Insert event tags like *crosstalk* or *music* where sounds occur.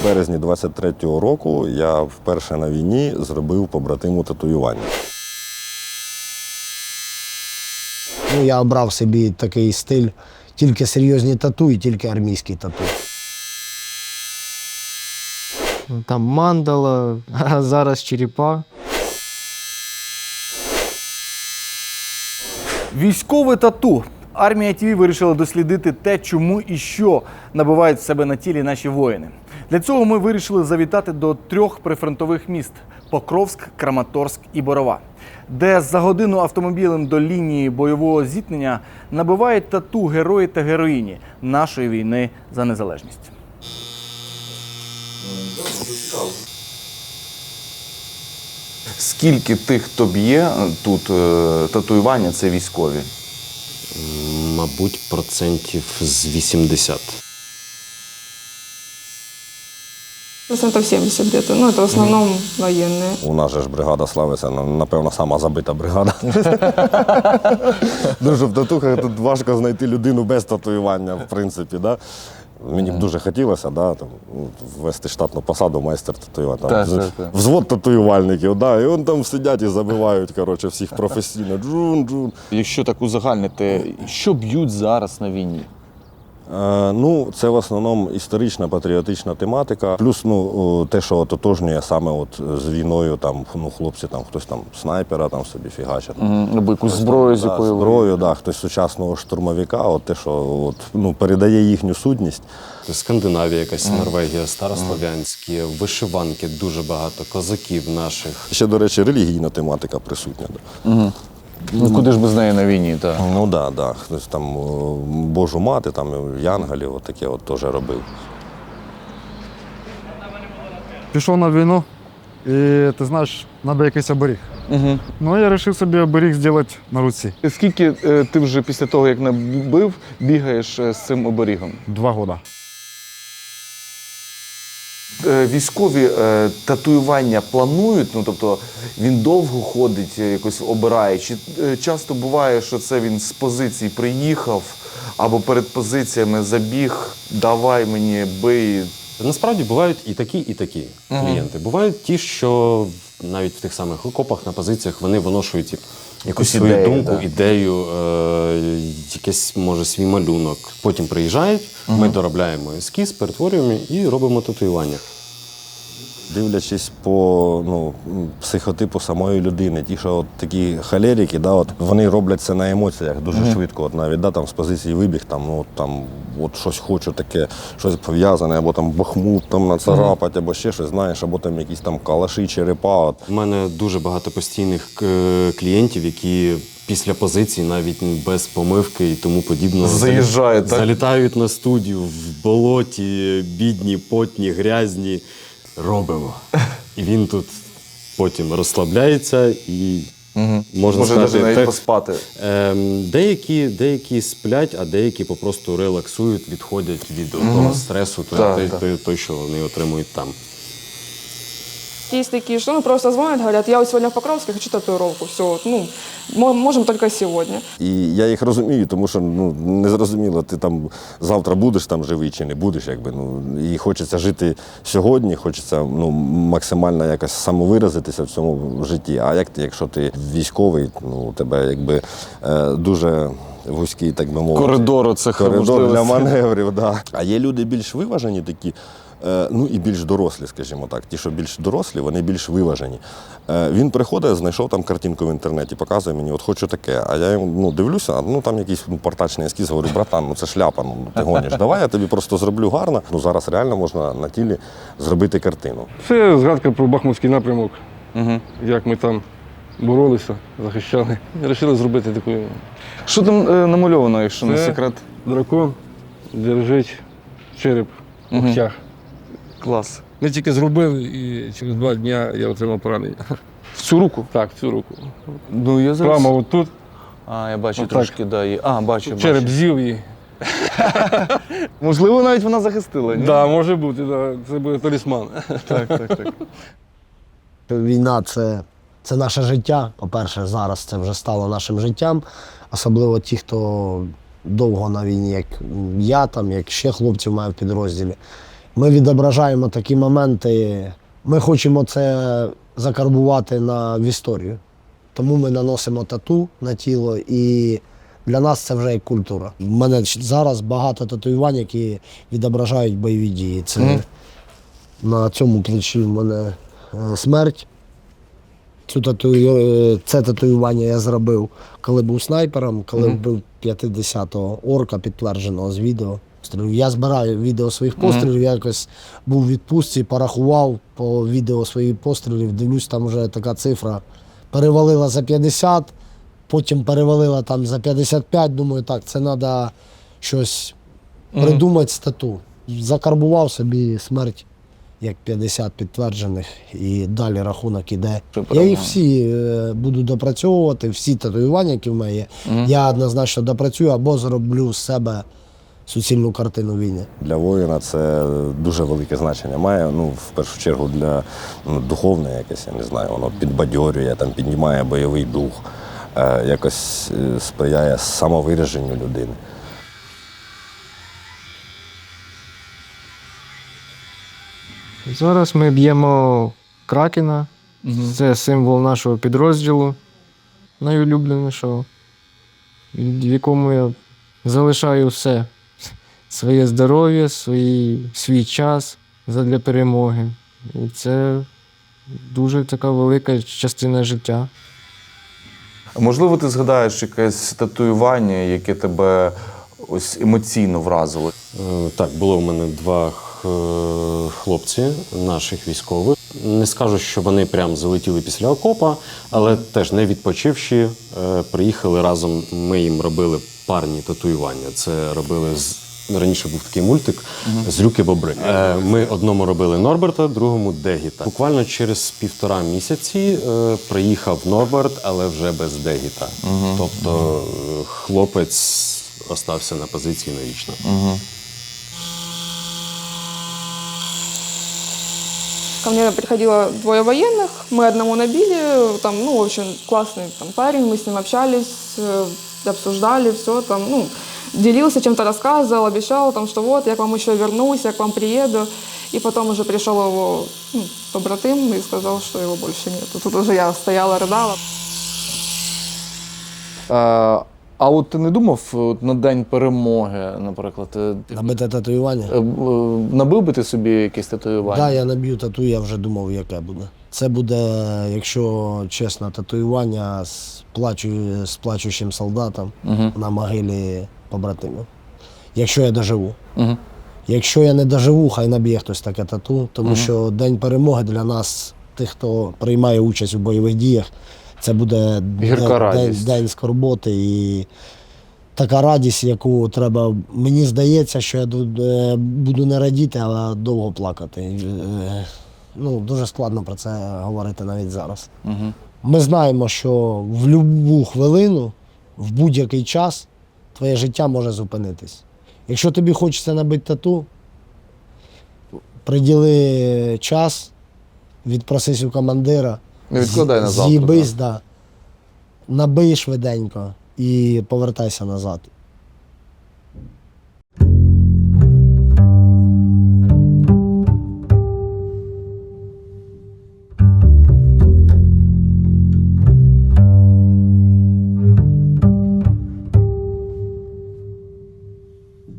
В березні 23-го року я вперше на війні зробив побратиму татуювання. Ну, я обрав собі такий стиль, тільки серйозні тату і тільки армійські тату. Там мандала, а зараз черепа. Військове тату. Армія ТВ вирішила дослідити те, чому і що набивають в себе на тілі наші воїни. Для цього ми вирішили завітати до трьох прифронтових міст: Покровськ, Краматорськ і Борова, де за годину автомобілем до лінії бойового зіткнення набивають тату герої та героїні нашої війни за незалежність. Скільки тих, хто б'є тут е, татуювання, це військові? Мабуть, процентів з 80. Процентов 70 где-то. Ну, это в основном военные. У нас же ж бригада славиться, напевно, сама забита бригада. *laughs* Дуже в татухах тут важко знайти людину без татуювання, в принципі. Да? Мені б дуже хотілося да, там, ну, ввести штатну посаду майстер татуювання. Там, так. Взвод татуювальників, да, і вони там сидять і забивають коротше, всіх *laughs* професійно. Джун, джун. Якщо так узагальнити, що б'ють зараз на війні? Е, Ну, це в основному історична патріотична тематика. Плюс ну, те, що ототожнює саме от з війною, там ну, хлопці, там хтось там снайпера там собі фігачить. Або якусь зброю, з якою зброю, да, хтось сучасного штурмовика, от те, що от, ну, передає їхню сутність. Скандинавія, якась Норвегія, старослов'янські, вишиванки, дуже багато козаків наших. Ще, до речі, релігійна тематика присутня. Да. Ну, куди ж без неї на війні? Так. Ну так, да, да. хтось там о, Божу мати, там Янголів, от таке от теж робив. пішов на війну, і ти знаєш, треба якийсь оберіг. Угу. Ну, я вирішив собі оберіг зробити на руці. Скільки е, ти вже після того, як набив, бігаєш е, з цим оберігом? Два роки. Е, Військові е, татуювання планують, ну тобто він довго ходить, е, якось обирає. Чи часто буває, що це він з позицій приїхав або перед позиціями забіг, давай мені бий. Насправді бувають і такі, і такі клієнти. Бувають ті, що навіть в тих самих окопах на позиціях вони виношують якусь свою ідею, думку, да. ідею, е, якийсь може свій малюнок. Потім приїжджають, ми доробляємо ескіз, перетворюємо і робимо татуювання. Дивлячись по ну, психотипу самої людини, ті, що от такі холерики, да, от, вони роблять це на емоціях дуже швидко. От навіть да, там, з позиції вибіг, там, ну, там, от щось хочу таке, щось пов'язане, або там бахмут там, нацарапать, або ще щось, знаєш, або там якісь там калаші, черепа. От. У мене дуже багато постійних е, клієнтів, які після позиції, навіть без помивки і тому подібного, Заїжджають, так? залітають на студію в болоті, бідні, потні, грязні. Робимо. І він тут потім розслабляється і можна Може сказати, навіть так, поспати. Ем, деякі, деякі сплять, а деякі попросту релаксують, відходять від того стресу, той, Так, той, так. той, той, що вони отримують там. Есть такие, что ну, просто звонят, говорят, я вот сегодня в Покровске хочу татуировку. Все, ну, мо- можем только сегодня. І я їх розумію, тому що ну, не зрозуміло, ти там завтра будеш там живий чи не будеш. Якби, ну, і хочеться жити сьогодні, хочеться ну, максимально якось самовиразитися в цьому житті. А як ти, якщо ти військовий, ну, у тебе якби е, дуже вузький, так би мовити. Коридор це Коридор для маневрів, да. А є люди більш виважені такі, ну і більш дорослі, скажімо так. Ті, що більш дорослі, вони більш виважені. Е, Він приходить, знайшов там картинку в інтернеті, показує мені, от хочу таке. А я йому ну, дивлюся, ну там якийсь ну, портачний ескіз, говорю, братан, ну це шляпа, ну ти гониш. Давай я тобі просто зроблю гарно. Ну зараз реально можна на тілі зробити картину. Це згадка про Бахмутський напрямок, Угу. як ми там боролися, захищали. Вирішили зробити таку Що там е, намальовано, якщо не секрет? дракон, держить череп в когтях. Клас. Ми тільки зробили і через два дні я отримав поранення. В цю руку? Так, в цю руку. Ну, я зараз... Прямо отут, А, я бачу Отак. трошки, да, є. А, бачу, череп бачу. з'їв і. *laughs* Можливо, навіть вона захистила, ні? Да, може бути, да. це буде талісман. *laughs* Так, так, так. Війна це, це наше життя. По-перше, зараз це вже стало нашим життям. Особливо ті, хто довго на війні, як я, там, як ще хлопців маю в підрозділі. Ми відображаємо такі моменти. Ми хочемо це закарбувати на, в історію. Тому ми наносимо тату на тіло, і для нас це вже як культура. У мене зараз багато татуювань, які відображають бойові дії. Це на цьому плечі в мене е, смерть. Цю татую... е, Це татуювання я зробив, коли був снайпером, коли вбив 50-го орка, підтвердженого з відео. Пострілів. Я збираю відео своїх пострілів, я якось був у відпустці, порахував по відео своїх пострілів, дивлюсь, там вже така цифра перевалила за 50, потім перевалила там за 55. Думаю, так, це треба щось придумати стату. Закарбував собі смерть як 50 підтверджених, і далі рахунок іде. Я їх всі е, буду допрацьовувати, всі татуювання, які в мене є. Я однозначно допрацюю або зроблю з себе суцільну картину війни. Для воїна це дуже велике значення має. Ну, в першу чергу для ну, духовне якесь, я не знаю, воно підбадьорює, там, піднімає бойовий дух, е, якось е, сприяє самовираженню людини. Зараз ми б'ємо кракена. Це символ нашого підрозділу, найулюбленішого, в якому я залишаю все. Своє здоров'я, свій, свій час задля перемоги. І це дуже така велика частина життя. Можливо, ти згадаєш якесь татуювання, яке тебе ось емоційно вразило. Е, Так, було в мене два е, хлопці наших військових. Не скажу, що вони прям залетіли після окопа, але теж не відпочивши, е, приїхали разом. Ми їм робили парні татуювання. Це робили з. Раніше був такий мультик Зрюки бобри. Е, Ми одному робили Норберта, другому Дегіта. Буквально через півтора місяці е, приїхав Норберт, але вже без Дегіта. Тобто е, хлопець остався на позиції навічно. Ко мне приходило двое военных, мы одному набили, там, ну, в общем, классный там, парень, мы с ним общались, э, обсуждали все, там, ну, делился чем-то, рассказывал, обещал, там, что вот, я к вам еще вернусь, я к вам приеду. И потом уже пришел его ну, побратим и сказал, что его больше нет. Тут уже я стояла, рыдала. Е, а от ти не думав от, на день перемоги, наприклад, е, Набите татуювання. е, е, набив би ти собі якесь Так, татуювання? да, я наб'ю тату, я вже думав, яке буде. Це буде, якщо чесно, татуювання з, плачу, з плачущим солдатом на могилі побратимів. Якщо я доживу. Мгм. Якщо я не доживу, хай наб'є хтось таке тату, тому що День перемоги для нас, тих, хто приймає участь у бойових діях, це буде день, день, скорботи і така радість, яку треба. Мені здається, що я е, буду не радіти, а довго плакати. Е, Ну, дуже складно про це говорити навіть зараз. Мгм. Ми знаємо, що в будь-яку хвилину, в будь-який час твоє життя може зупинитись. Якщо тобі хочеться набити тату, приділи час, відпросись у командира, Не відкладай на завтра, з'їбись, да, набий швиденько і повертайся назад.